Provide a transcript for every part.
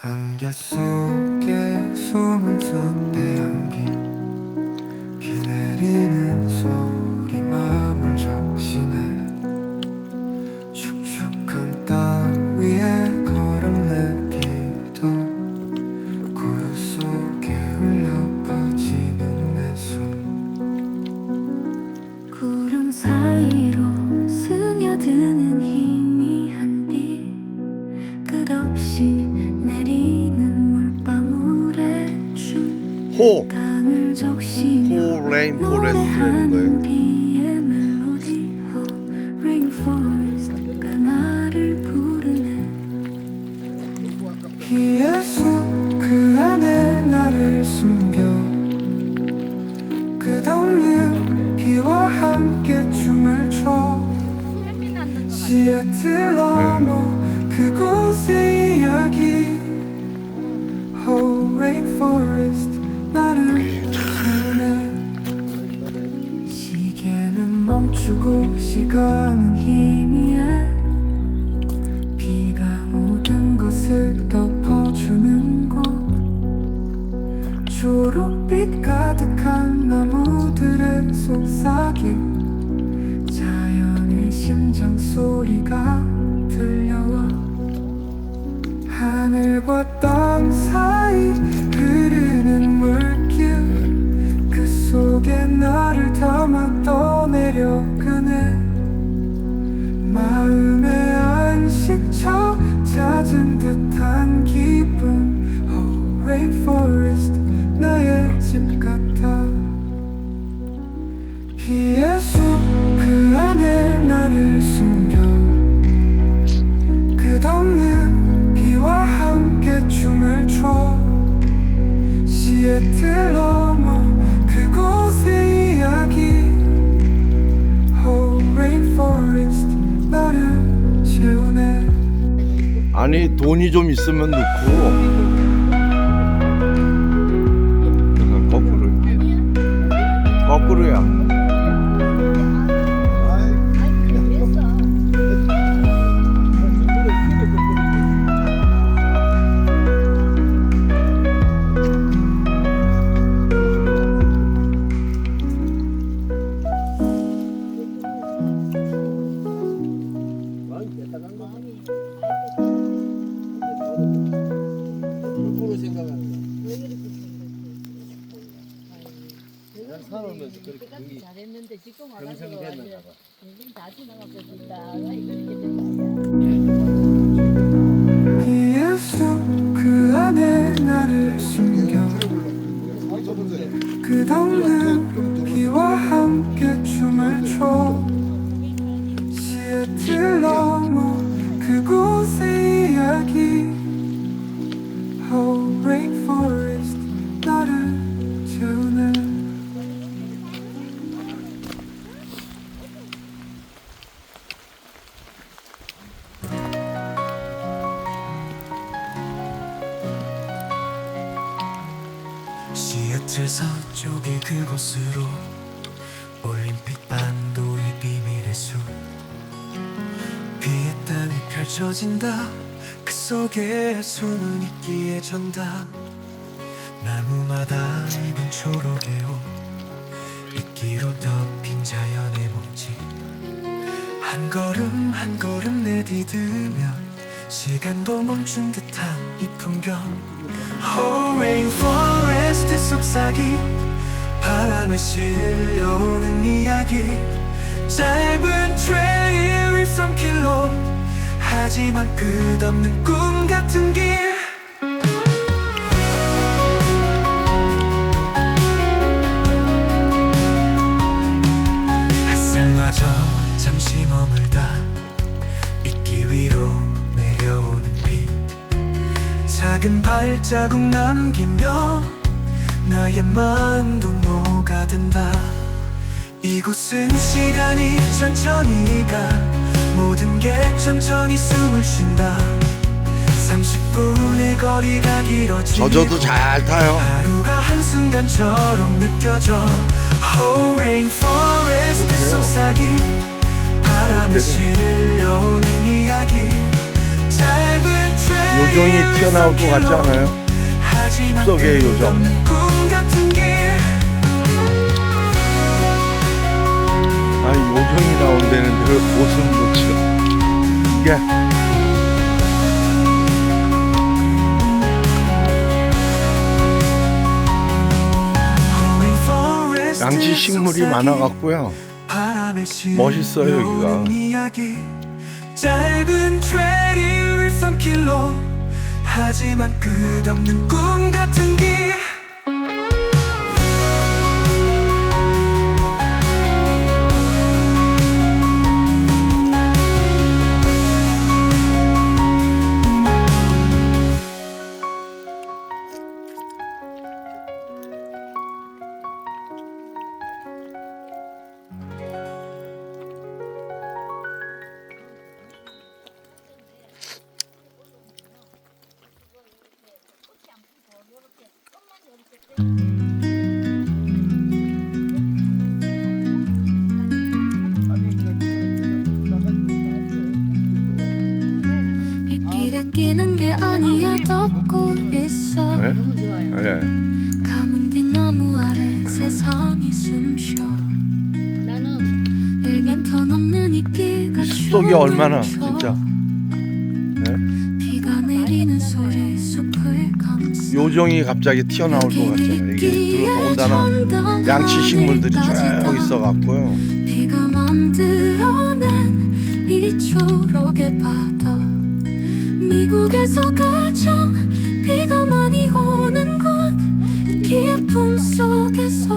안개 속에 숨은 숲의 향기 숲그 안에 숨겨 끝없는 비와 함께 춤을 춰 시애틀 넘어 그곳의 이야기 Oh rainforest 멈추고 시간은 희미해 비가 모든 것을 덮어주는 곳. 초록빛 가득한 나무들의 속삭임. 자연의 심장 소리가 들려와 하늘과 땅 나를 담아 떠내려가네 마음의 안식처 잦은 듯한 기분 Oh rainforest 나의 집 같아. 비의 숲그 안에 나를 숨겨. 끝없는 비와 함께 춤을 춰. 시애틀 넘 아니 돈이 좀 있으면 넣고 살아오면서 그렇게 경이 잘했는데 지금 와가지고 경성됐나 완전 봐. 정신 다. 이렇게 된 거야. 비의 숲그 안에 나를 숨겨 끝없는 시애틀 서쪽의 그곳으로 올림픽 반도의 비밀의 숲. 비의 땅이 펼쳐진다. 그 속에 숨은 있기에 전다. 나무마다 입은 초록의 옷. 이끼로 덮인 자연의 몸짓. 한 걸음 한 걸음 내디디면 시간도 멈춘 듯한 이 풍경. Oh 속삭이 바람에 실려오는 이야기. 짧은 트레일 윗섬길로 하지만 끝없는 꿈 같은 길. 햇살마저 잠시 머물다 이끼 위로 내려오는 비 작은 발자국 남기며 나의 마음도 녹아든다 이곳은 시간이 천천히 가 모든 게 천천히 숨을 쉰다. 30분의 거리가 길어지고 저저도 잘 타요. 하루가 한순간처럼 느껴져. Oh rainforest 속삭이 바람에 실려오는 이야기. 짧은 트레일 요정이 튀어나올 것 같지 않아요? 숲속의 요정. 아 요정이 나온다는데 그 옷은 좋지 이게 양치 식물이 많아 갖고요. 멋있어요, 여기가. 짧은 트레리 일선길로 하지만 끝없는 꿈 같은 길 빗길에 끼는 게 아니야 덮고 있어 네? 너무 좋아요. 네. 가문 뒤 나무 아래 세상이 숨쉬어 일긴 터넘는 이끼가 숲속이 춤을 얼마나 춰. 진짜 네? 비가 내리는 소리 숲을 감싸 요정이 갑자기 튀어나올 것 같잖아요 이게 들어온다는 양치 식물들이 쭉 있어갖고요 비가 만들어낸 이 초록의 바다 미국에서 가장 비가 많이 오는 곳 기의 품속에서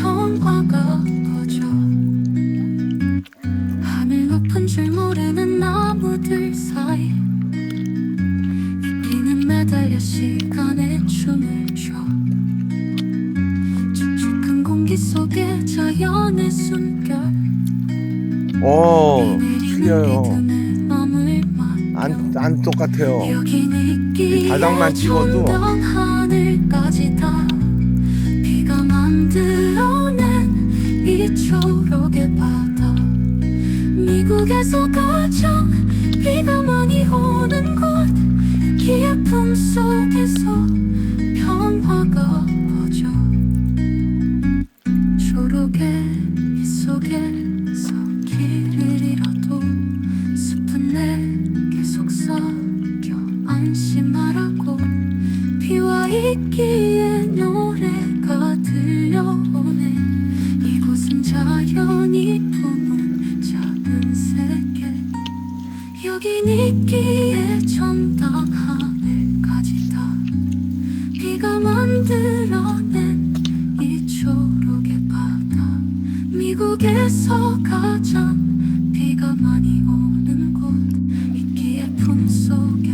평화가 퍼져. 하늘 높은 줄 모르는 나무들 사이 이끼는 매달려 시간에 춤을 춰. 축축한 공기 속에 자연의 숨결. 오 틀려요 안, 안, 안 똑같아요. 바닥만 찍어도 미국에서 가장 비가 많이 오는 곳 기의 품속에서 이끼의 노래가 들려오네. 이곳은 자연이 품은 작은 세계. 여긴 이끼의 전당 하늘까지 다. 비가 만들어낸 이 초록의 바다. 미국에서 가장 비가 많이 오는 곳. 이끼의 품속에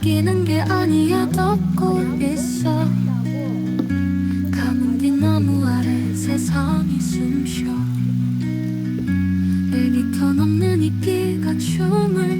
끼는 게 아니야 덮고 있어. 가문 뒤 나무 아래 세상이 숨쉬어. 1미터 넘는 이끼가 춤을 춰